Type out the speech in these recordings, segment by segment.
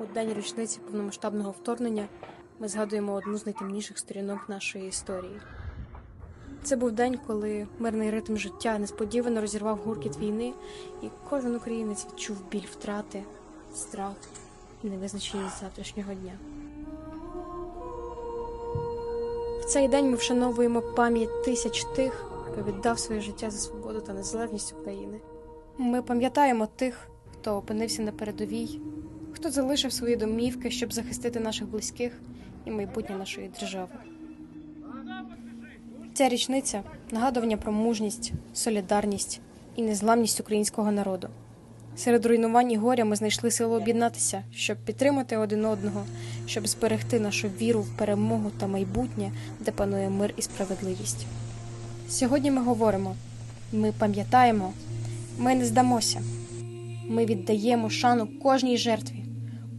У день річниці повномасштабного вторгнення ми згадуємо одну з найтемніших сторінок нашої історії. Це був день, коли мирний ритм життя несподівано розірвав гуркіт війни, і кожен українець відчув біль втрати, страх і невизначеність завтрашнього дня. В цей день ми вшановуємо пам'ять тисяч тих, хто віддав своє життя за свободу та незалежність України. Ми пам'ятаємо тих, хто опинився на передовій, хто залишив свої домівки, щоб захистити наших близьких і майбутнє нашої держави. Ця річниця нагадування про мужність, солідарність і незламність українського народу. Серед руйнувань і горя ми знайшли силу об'єднатися, щоб підтримати один одного, щоб зберегти нашу віру в перемогу та майбутнє, де панує мир і справедливість. Сьогодні ми говоримо: ми пам'ятаємо, ми не здамося. Ми віддаємо шану кожній жертві,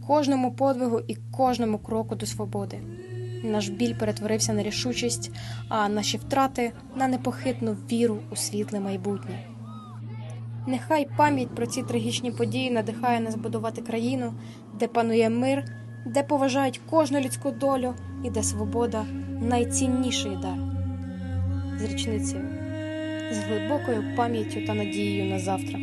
кожному подвигу і кожному кроку до свободи. Наш біль перетворився на рішучість, а наші втрати на непохитну віру у світле майбутнє. Нехай пам'ять про ці трагічні події надихає нас будувати країну, де панує мир, де поважають кожну людську долю і де свобода найцінніший дар. З річницею, з глибокою пам'яттю та надією на завтра.